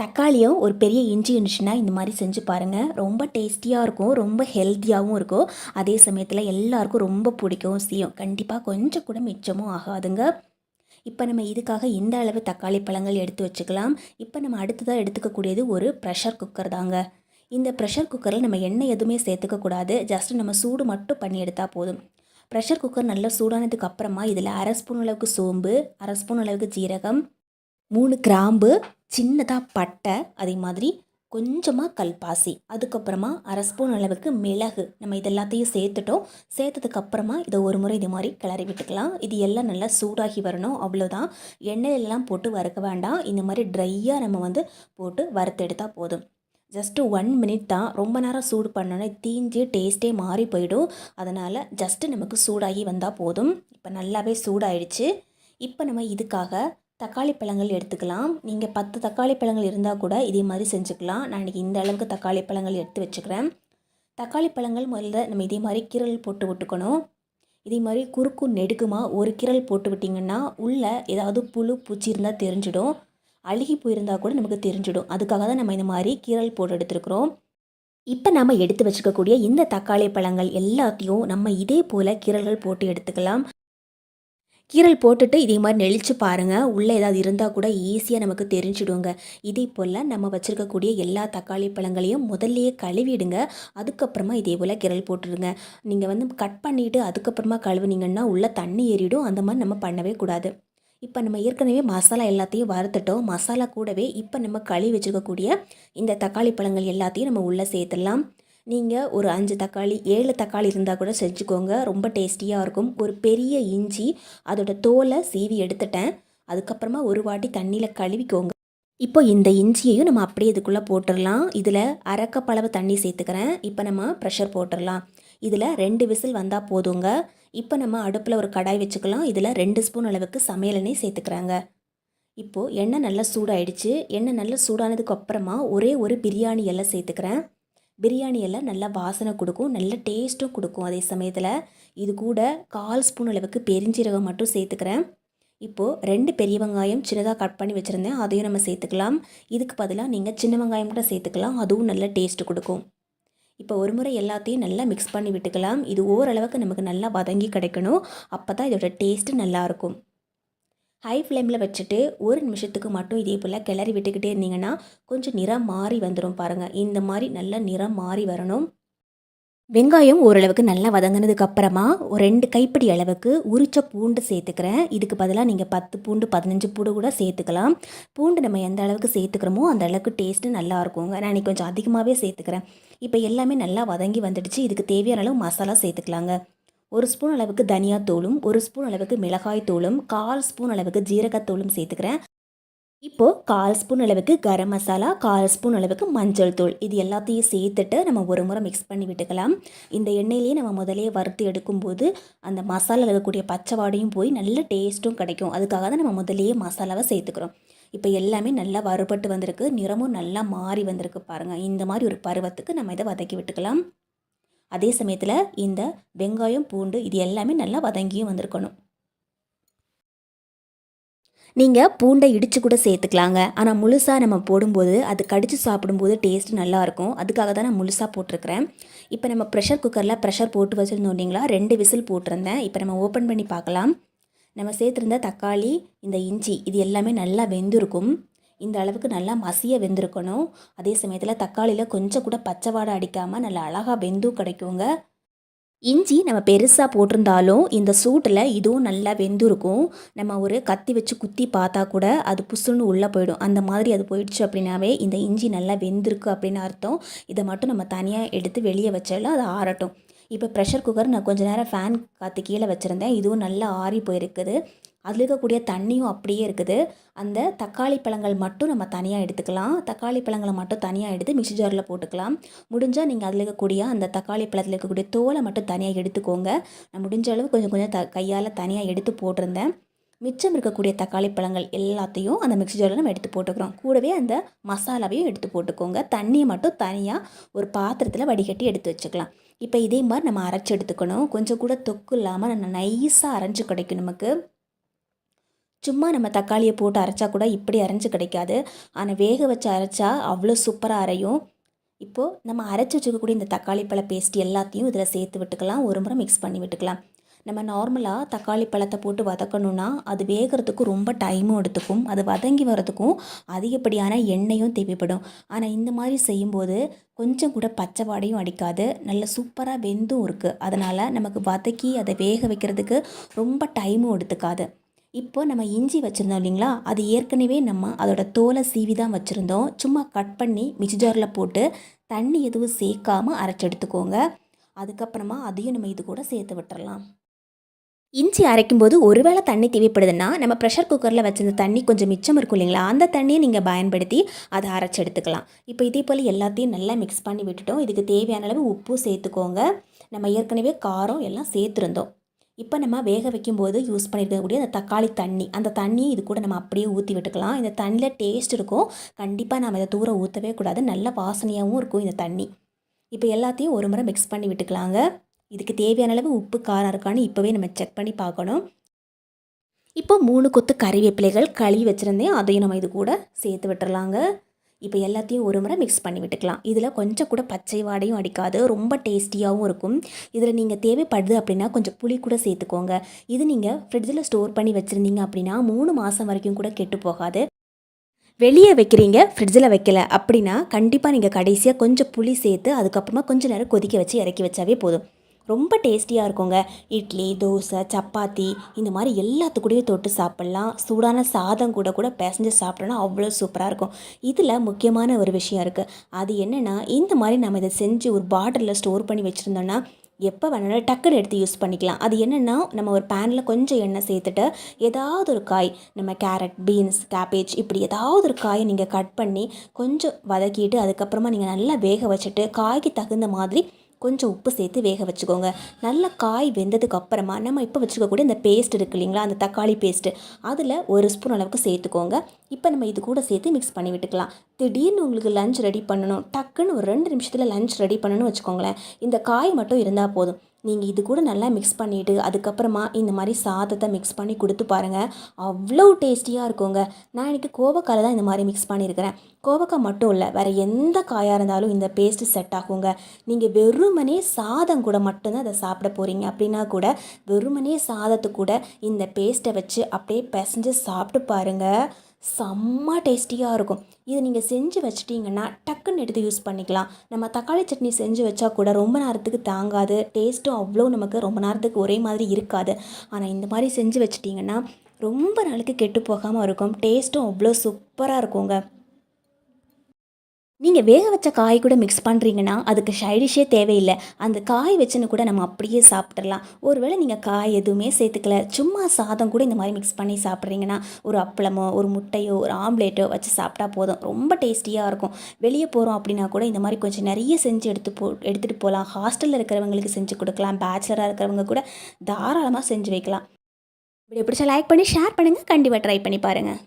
தக்காளியும் ஒரு பெரிய இஞ்சி இருந்துச்சுன்னா இந்த மாதிரி செஞ்சு பாருங்கள் ரொம்ப டேஸ்டியாக இருக்கும் ரொம்ப ஹெல்த்தியாகவும் இருக்கும். அதே சமயத்தில் எல்லாருக்கும் ரொம்ப பிடிக்கும் செய்யும். கண்டிப்பாக கொஞ்சம் கூட மிச்சமும் ஆகாதுங்க. இப்போ நம்ம இதுக்காக இந்த அளவு தக்காளி பழங்கள் எடுத்து வச்சுக்கலாம். இப்போ நம்ம அடுத்ததாக எடுத்துக்கக்கூடியது ஒரு ப்ரெஷர் குக்கர் தாங்க. இந்த ப்ரெஷர் குக்கரில் நம்ம எண்ணெய் எதுவுமே சேர்த்துக்கக்கூடாது ஜஸ்ட் நம்ம சூடு மட்டும் பண்ணி எடுத்தால் போதும். ப்ரெஷர் குக்கர் நல்லா சூடானதுக்கு அப்புறமா இதில் அரை ஸ்பூன் அளவுக்கு சோம்பு அரை ஸ்பூன் அளவுக்கு ஜீரகம் மூணு கிராம்பு சின்னதாக பட்டை அதே மாதிரி கொஞ்சமாக கல்பாசி. அதுக்கப்புறமா அரை ஸ்பூன் அளவுக்கு மிளகு. நம்ம இது எல்லாத்தையும் சேர்த்துட்டோம் சேர்த்ததுக்கப்புறமா இதை ஒரு முறை இது மாதிரி கிளறி விட்டுக்கலாம். இது எல்லாம் நல்லா சூடாகி வரணும். அவ்வளோதான் எண்ணெயிலலாம் போட்டு வறுக்க வேண்டாம். இந்த மாதிரி ட்ரையாக நம்ம வந்து போட்டு வறுத்தெடுத்தால் போதும். ஜஸ்ட்டு ஒன் மினிட் தான். ரொம்ப நேரம் சூடு பண்ணோன்னே தீஞ்சு டேஸ்ட்டே மாறி போயிடும். அதனால் ஜஸ்ட்டு நமக்கு சூடாகி வந்தால் போதும். இப்போ நல்லாவே சூடாயிடுச்சு. இப்போ நம்ம இதுக்காக தக்காளி பழங்கள் எடுத்துக்கலாம். நீங்கள் பத்து தக்காளி பழங்கள் இருந்தால் கூட இதே மாதிரி செஞ்சுக்கலாம். நான் இன்றைக்கி இந்த அளவுக்கு தக்காளி பழங்கள் எடுத்து வச்சுக்கிறேன். தக்காளி பழங்கள் முதல்ல நம்ம இதே மாதிரி கீரல் போட்டு விட்டுக்கணும். இதே மாதிரி குறுக்கு நெடுக்குமாக ஒரு கீரல் போட்டு விட்டிங்கன்னா உள்ளே ஏதாவது புழு பூச்சி இருந்தால் தெரிஞ்சிடும். அழுகி போயிருந்தா கூட நமக்கு தெரிஞ்சிடும். அதுக்காக தான் நம்ம இந்த மாதிரி கீரல் போட்டு எடுத்துருக்குறோம். இப்போ நம்ம எடுத்து வச்சுக்கக்கூடிய இந்த தக்காளி பழங்கள் எல்லாத்தையும் நம்ம இதே போல் கீரல்கள் போட்டு எடுத்துக்கலாம். கீரல் போட்டுட்டு இதே மாதிரி நெளிச்சு பாருங்கள் உள்ளே ஏதாவது இருந்தால் கூட ஈஸியாக நமக்கு தெரிஞ்சிடுங்க. இதே போல் நம்ம வச்சுருக்கக்கூடிய எல்லா தக்காளி பழங்களையும் முதல்லையே கழுவிடுங்க. அதுக்கப்புறமா இதே போல் கீரல் போட்டுருங்க நீங்கள் வந்து கட் பண்ணிவிட்டு அதுக்கப்புறமா கழுவுனீங்கன்னா உள்ளே தண்ணி ஏறிடும். அந்த மாதிரி நம்ம பண்ணவே கூடாது. இப்போ நம்ம ஏற்கனவே மசாலா எல்லாத்தையும் வறுத்துட்டோம். மசாலா கூடவே இப்போ நம்ம கழுவி வச்சுருக்கக்கூடிய இந்த தக்காளி பழங்கள் எல்லாத்தையும் நம்ம உள்ளே சேர்த்துடலாம். நீங்கள் ஒரு அஞ்சு தக்காளி ஏழு தக்காளி இருந்தால் கூட செஞ்சுக்கோங்க. ரொம்ப டேஸ்டியாக இருக்கும். ஒரு பெரிய இஞ்சி அதோட தோலை சீவி எடுத்துட்டேன். அதுக்கப்புறமா ஒரு வாட்டி தண்ணியில் கழுவிக்கோங்க. இப்போ இந்த இஞ்சியையும் நம்ம அப்படியே இதுக்குள்ளே போட்டுடலாம். இதில் அரைக்கப்பளவு தண்ணி சேர்த்துக்கிறேன். இப்போ நம்ம ப்ரெஷர் போட்டுடலாம். இதில் ரெண்டு விசில் வந்தால் போதுங்க. இப்போ நம்ம அடுப்பில் ஒரு கடாய் வச்சுக்கலாம். இதில் ரெண்டு ஸ்பூன் அளவுக்கு சமையல் எண்ணெய் சேர்த்துக்கிறாங்க. இப்போது எண்ணெய் நல்லா சூடாயிடுச்சு. எண்ணெய் நல்லா சூடானதுக்கு அப்புறமா ஒரே ஒரு பிரியாணி எல்லாம் சேர்த்துக்கிறேன். பிரியாணி எல்லாம் நல்லா வாசனை கொடுக்கும் நல்ல டேஸ்ட்டும் கொடுக்கும். அதே சமயத்தில் இது கூட கால் ஸ்பூன் அளவுக்கு பெருஞ்சீரகம் மட்டும் சேர்த்துக்கிறேன். இப்போது ரெண்டு பெரிய வெங்காயம் சின்னதாக கட் பண்ணி வச்சுருந்தேன். அதையும் நம்ம சேர்த்துக்கலாம். இதுக்கு பதிலாக நீங்கள் சின்ன வெங்காயம் கூட சேர்த்துக்கலாம். அதுவும் நல்ல டேஸ்ட்டு கொடுக்கும். இப்போ ஒரு முறை எல்லாத்தையும் நல்லா மிக்ஸ் பண்ணி விட்டுக்கலாம். இது ஓரளவுக்கு நமக்கு நல்லா வதங்கி கிடைக்கணும். அப்போ தான் இதோட டேஸ்ட்டு நல்லாயிருக்கும் ஹை ஃப்ளேமில் வச்சுட்டு ஒரு நிமிஷத்துக்கு மட்டும் இதே போல் கிளறி விட்டுக்கிட்டே இருந்தீங்கன்னா கொஞ்சம் நிறம் மாறி வந்துடும் பாருங்கள் இந்த மாதிரி நல்லா நிறம் மாறி வரணும். வெங்காயம் ஓரளவுக்கு நல்லா வதங்கினதுக்கு அப்புறமா ஒரு ரெண்டு கைப்பிடி அளவுக்கு உரிச்ச பூண்டு சேர்த்துக்கிறேன். இதுக்கு பதிலாக நீங்கள் பத்து பூண்டு பதினஞ்சு பூண்டு கூட சேர்த்துக்கலாம். பூண்டு நம்ம எந்த அளவுக்கு சேர்த்துக்கிறோமோ அந்த அளவுக்கு டேஸ்ட்டு நல்லா இருக்குங்க. நான் இன்றைக்கி கொஞ்சம் அதிகமாகவே சேர்த்துக்கிறேன். இப்போ எல்லாமே நல்லா வதங்கி வந்துடுச்சு. இதுக்கு தேவையான அளவு மசாலா சேர்த்துக்கலாங்க. ஒரு ஸ்பூன் அளவுக்கு தனியாத்தூளும் ஒரு ஸ்பூன் அளவுக்கு மிளகாய் தூளும் கால் ஸ்பூன் அளவுக்கு ஜீரகத்தூளும் சேர்த்துக்கிறேன். இப்போது கால் ஸ்பூன் அளவுக்கு கரம் மசாலா கால் ஸ்பூன் அளவுக்கு மஞ்சள் தூள். இது எல்லாத்தையும் சேர்த்துட்டு நம்ம ஒரு முறை மிக்ஸ் பண்ணி விட்டுக்கலாம். இந்த எண்ணெயிலேயே நம்ம முதலே வறுத்து எடுக்கும்போது அந்த மசாலா இருக்கக்கூடிய பச்சை வாடையும் போய் நல்ல டேஸ்ட்டும் கிடைக்கும். அதுக்காக தான் நம்ம முதலேயே மசாலாவை சேர்த்துக்கிறோம். இப்போ எல்லாமே நல்லா வறுபட்டு வந்திருக்கு. நிறமும் நல்லா மாறி வந்திருக்கு பாருங்கள் இந்த மாதிரி ஒரு பருவத்துக்கு நம்ம இதை வதக்கி விட்டுக்கலாம். அதே சமயத்தில் இந்த வெங்காயம் பூண்டு இது எல்லாமே நல்லா வதங்கியும் வந்திருக்கணும். நீங்கள் பூண்டை இடித்து கூட சேர்த்துக்கலாங்க. ஆனால் முழுசாக நம்ம போடும்போது அது கடித்து சாப்பிடும்போது டேஸ்ட் நல்லாயிருக்கும் அதுக்காக தான் நான் முழுசாக போட்டிருக்கிறேன். இப்போ நம்ம ப்ரெஷர் குக்கரில் ப்ரெஷர் போட்டு வச்சுருந்தோம் இல்லைங்களா? ரெண்டு விசில் போட்டிருந்தேன். இப்போ நம்ம ஓப்பன் பண்ணி பார்க்கலாம். நம்ம சேர்த்துருந்த தக்காளி இந்த இஞ்சி இது எல்லாமே நல்லா வெந்திருக்கும். இந்த அளவுக்கு நல்லா மசிய வெந்திருக்கணும். அதே சமயத்தில் தக்காளியில் கொஞ்சம் கூட பச்சை வாடை அடிக்காமல் நல்லா அழகாக வெந்தும் கிடைக்குங்க. இஞ்சி நம்ம பெருசாக போட்டிருந்தாலும் இந்த சூட்டில் இதுவும் நல்லா வெந்திருக்கும். நம்ம ஒரு கத்தி வச்சு குத்தி பார்த்தா கூட அது புசுன்னு உள்ளே போயிடும். அந்த மாதிரி அது போயிடுச்சு அப்படின்னாவே இந்த இஞ்சி நல்லா வெந்திருக்கு அப்படின்னு அர்த்தம். இதை மட்டும் நம்ம தனியாக எடுத்து வெளியே வச்சாலும் அது ஆறட்டும். இப்போ ப்ரெஷர் குக்கர் நான் கொஞ்சம் நேரம் ஃபேன் காற்று கீழே வச்சுருந்தேன். இதுவும் நல்லா ஆறி போயிருக்குது. அதில் இருக்கக்கூடிய தண்ணியும் அப்படியே இருக்குது. அந்த தக்காளி பழங்கள் மட்டும் நம்ம தனியாக எடுத்துக்கலாம். தக்காளி பழங்களை மட்டும் தனியாக எடுத்து மிக்சி ஜாரில் போட்டுக்கலாம். முடிஞ்சால் நீங்கள் அதில் இருக்கக்கூடிய அந்த தக்காளி பழத்தில் இருக்கக்கூடிய தோலை மட்டும் தனியாக எடுத்துக்கோங்க. நான் முடிஞ்ச அளவு கொஞ்சம் கொஞ்சம் த கையால் தனியாக எடுத்து போட்டிருந்தேன். மிச்சம் இருக்கக்கூடிய தக்காளி பழங்கள் எல்லாத்தையும் அந்த மிக்சி ஜாரில் நம்ம எடுத்து போட்டுக்கிறோம். கூடவே அந்த மசாலாவையும் எடுத்து போட்டுக்கோங்க. தண்ணியை மட்டும் தனியாக ஒரு பாத்திரத்தில் வடிகட்டி எடுத்து வச்சுக்கலாம். இப்போ இதே மாதிரி நம்ம அரைச்சி எடுத்துக்கணும். கொஞ்சம் கூட தொக்கு இல்லாமல் நம்ம நைஸாக அரைஞ்சு கிடைக்கும் நமக்கு. சும்மா நம்ம தக்காளியை போட்டு அரைச்சா கூட இப்படி அரைஞ்சு கிடைக்காது. ஆனால் வேக வச்சு அரைச்சா அவ்வளோ சூப்பராக அரையும். இப்போது நம்ம அரைச்சி வச்சுக்கக்கூடிய இந்த தக்காளி பழ பேஸ்ட் எல்லாத்தையும் இதில் சேர்த்து விட்டுக்கலாம். ஒரு முறை மிக்ஸ் பண்ணி விட்டுக்கலாம். நம்ம நார்மலாக தக்காளி பழத்தை போட்டு வதக்கணுன்னா அது வேகிறதுக்கு ரொம்ப டைமும் எடுத்துக்கும். அது வதங்கி வரதுக்கும் அதிகப்படியான எண்ணெயும் தேவைப்படும். ஆனால் இந்த மாதிரி செய்யும்போது கொஞ்சம் கூட பச்சை வாடையும் அடிக்காது. நல்ல சூப்பராக வெந்தும் இருக்குது அதனால் நமக்கு வதக்கி அதை வேக வைக்கிறதுக்கு ரொம்ப டைமும் எடுத்துக்காது. இப்போ நம்ம இஞ்சி வச்சுருந்தோம் இல்லைங்களா? அது ஏற்கனவே நம்ம அதோட தோலை சீவி தான் வச்சுருந்தோம். சும்மா கட் பண்ணி மிக்ஸி ஜாரில் போட்டு தண்ணி எதுவும் சேர்க்காம அரைச்சி எடுத்துக்கோங்க. அதுக்கப்புறமா அதையும் நம்ம இது கூட சேர்த்து விட்டுறலாம். இஞ்சி அரைக்கும்போது ஒருவேளை தண்ணி தேவைப்படுதுன்னா நம்ம ப்ரெஷர் குக்கரில் வச்சிருந்த தண்ணி கொஞ்சம் மிச்சம் இருக்கும் இல்லைங்களா? அந்த தண்ணியை நீங்கள் பயன்படுத்தி அதை அரைச்சி எடுத்துக்கலாம். இப்போ இதே போல் எல்லாத்தையும் நல்லா மிக்ஸ் பண்ணி விட்டுட்டோம். இதுக்கு தேவையான அளவு உப்பு சேர்த்துக்கோங்க. நம்ம ஏற்கனவே காரம் எல்லாம் சேர்த்துருந்தோம். இப்போ நம்ம வேக வைக்கும்போது யூஸ் பண்ணியிருக்கக்கூடிய அந்த தக்காளி தண்ணி. அந்த தண்ணியை இது கூட நம்ம அப்படியே ஊற்றி விட்டுக்கலாம். இந்த தண்ணியில் டேஸ்ட் இருக்கும். கண்டிப்பாக நம்ம இதை தூர ஊற்றவே கூடாது. நல்ல வாசனையாகவும் இருக்கும் இந்த தண்ணி. இப்போ எல்லாத்தையும் ஒரு முறை மிக்ஸ் பண்ணி விட்டுக்கலாங்க. இதுக்கு தேவையான அளவு உப்பு காரம் இருக்கான்னு இப்போவே நம்ம செக் பண்ணி பார்க்கணும். இப்போ மூணு கொத்து கறிவேப்பிலைகள் கழுவி வச்சுருந்தேன். அதையும் நம்ம இது கூட சேர்த்து விட்டுறலாங்க. இப்போ எல்லாத்தையும் ஒரு முறை மிக்ஸ் பண்ணி விட்டுக்கலாம். இதில் கொஞ்சம் கூட பச்சை வாடையும் அடிக்காது. ரொம்ப டேஸ்டியாகவும் இருக்கும். இதில் நீங்கள் தேவைப்படுது அப்படின்னா கொஞ்சம் புளி கூட சேர்த்துக்கோங்க. இது நீங்கள் ஃப்ரிட்ஜில் ஸ்டோர் பண்ணி வச்சுருந்தீங்க அப்படின்னா மூணு மாதம் வரைக்கும் கூட கெட்டு போகாது. வெளியே வைக்கிறீங்க ஃப்ரிட்ஜில் வைக்கல அப்படின்னா கண்டிப்பாக நீங்கள் கடைசியாக கொஞ்சம் புளி சேர்த்து அதுக்கப்புறமா கொஞ்சம் நேரம் கொதிக்க வச்சு இறக்கி வச்சாவே போதும். ரொம்ப டேஸ்டியாக இருக்குங்க. இட்லி தோசை சப்பாத்தி இந்த மாதிரி எல்லாத்துக்கூடயும் தொட்டு சாப்பிட்லாம். சூடான சாதம் கூட கூட பிசைஞ்சு சாப்பிட்டோன்னா அவ்வளோ சூப்பராக இருக்கும். இதில் முக்கியமான ஒரு விஷயம் இருக்குது அது என்னென்னா இந்த மாதிரி நம்ம இதை செஞ்சு ஒரு பாட்டிலில் ஸ்டோர் பண்ணி வச்சுருந்தோன்னா எப்போ வேணாலும் டக்குன்னு எடுத்து யூஸ் பண்ணிக்கலாம். அது என்னென்னா நம்ம ஒரு பேனில் கொஞ்சம் எண்ணெய் சேர்த்துட்டு ஏதாவது ஒரு காய் நம்ம கேரட் பீன்ஸ் கேபேஜ் இப்படி ஏதாவது ஒரு காயை நீங்கள் கட் பண்ணி கொஞ்சம் வதக்கிட்டு அதுக்கப்புறமா நீங்கள் நல்லா வேக வச்சுட்டு காய்க்கு தகுந்த மாதிரி கொஞ்சம் உப்பு சேர்த்து வேக வச்சுக்கோங்க. நல்லா காய் வெந்ததுக்கு அப்புறமா நம்ம இப்போ வச்சுக்கக்கூடிய இந்த பேஸ்ட் இருக்கு இல்லைங்களா? அந்த தக்காளி பேஸ்ட்டு அதில் ஒரு ஸ்பூன் அளவுக்கு சேர்த்துக்கோங்க. இப்போ நம்ம இது கூட சேர்த்து மிக்ஸ் பண்ணி விட்டுக்கலாம். திடீர்னு உங்களுக்கு லஞ்ச் ரெடி பண்ணணும். டக்குன்னு ஒரு ரெண்டு நிமிஷத்தில் லஞ்ச் ரெடி பண்ணணும்னு வச்சுக்கோங்களேன். இந்த காய் மட்டும் இருந்தால் போதும். நீங்கள் இது கூட நல்லா மிக்ஸ் பண்ணிவிட்டு அதுக்கப்புறமா இந்த மாதிரி சாதத்தை மிக்ஸ் பண்ணி கொடுத்து பாருங்கள் அவ்வளோ டேஸ்டியாக இருக்குங்க. நான் இன்றைக்கி கோவக்காயில் தான் இந்த மாதிரி மிக்ஸ் பண்ணியிருக்கிறேன் கோவக்காய் மட்டும் இல்லை வேறு எந்த காயாக இருந்தாலும் இந்த பேஸ்ட்டு செட் ஆகுங்க. நீங்கள் வெறுமனே சாதம் கூட மட்டும்தான் அதை சாப்பிட போகிறீங்க அப்படின்னா கூட வெறுமனே சாதத்து கூட இந்த பேஸ்ட்டை வச்சு அப்படியே பிசைஞ்சு சாப்பிட்டு பாருங்கள் செம்ம டேஸ்டியாக இருக்கும். இதை நீங்கள் செஞ்சு வச்சிட்டிங்கன்னா டக்குன்னு எடுத்து யூஸ் பண்ணிக்கலாம். நம்ம தக்காளி சட்னி செஞ்சு வச்சா கூட ரொம்ப நேரத்துக்கு தாங்காது. டேஸ்ட்டும் அவ்வளோ நமக்கு ரொம்ப நேரத்துக்கு ஒரே மாதிரி இருக்காது. ஆனால் இந்த மாதிரி செஞ்சு வச்சிட்டிங்கன்னா ரொம்ப நாளைக்கு கெட்டு போகாமல் இருக்கும். டேஸ்ட்டும் அவ்வளோ சூப்பராக இருக்குங்க. நீங்கள் வேக வச்ச காய் கூட மிக்ஸ் பண்ணுறீங்கன்னா அதுக்கு ஷைடிஷே தேவையில்லை. அந்த காய் வச்சுன்னு கூட நம்ம அப்படியே சாப்பிட்றலாம் ஒருவேளை நீங்கள் காய் எதுவுமே சேர்த்துக்கல சும்மா சாதம் கூட இந்த மாதிரி மிக்ஸ் பண்ணி சாப்பிட்றீங்கன்னா ஒரு அப்பளமோ ஒரு முட்டையோ ஒரு ஆம்லேட்டோ வச்சு சாப்பிட்டா போதும். ரொம்ப டேஸ்டியாக இருக்கும். வெளியே போகிறோம் அப்படின்னா கூட இந்த மாதிரி கொஞ்சம் நிறைய செஞ்சு எடுத்து போ எடுத்துகிட்டு போகலாம். ஹாஸ்டலில் இருக்கிறவங்களுக்கு செஞ்சு கொடுக்கலாம். பேச்சுலராக இருக்கிறவங்க கூட தாராளமாக செஞ்சு வைக்கலாம். இப்படி பிடிச்சா லைக் பண்ணி ஷேர் பண்ணுங்கள் கண்டிப்பாக ட்ரை பண்ணி பாருங்கள்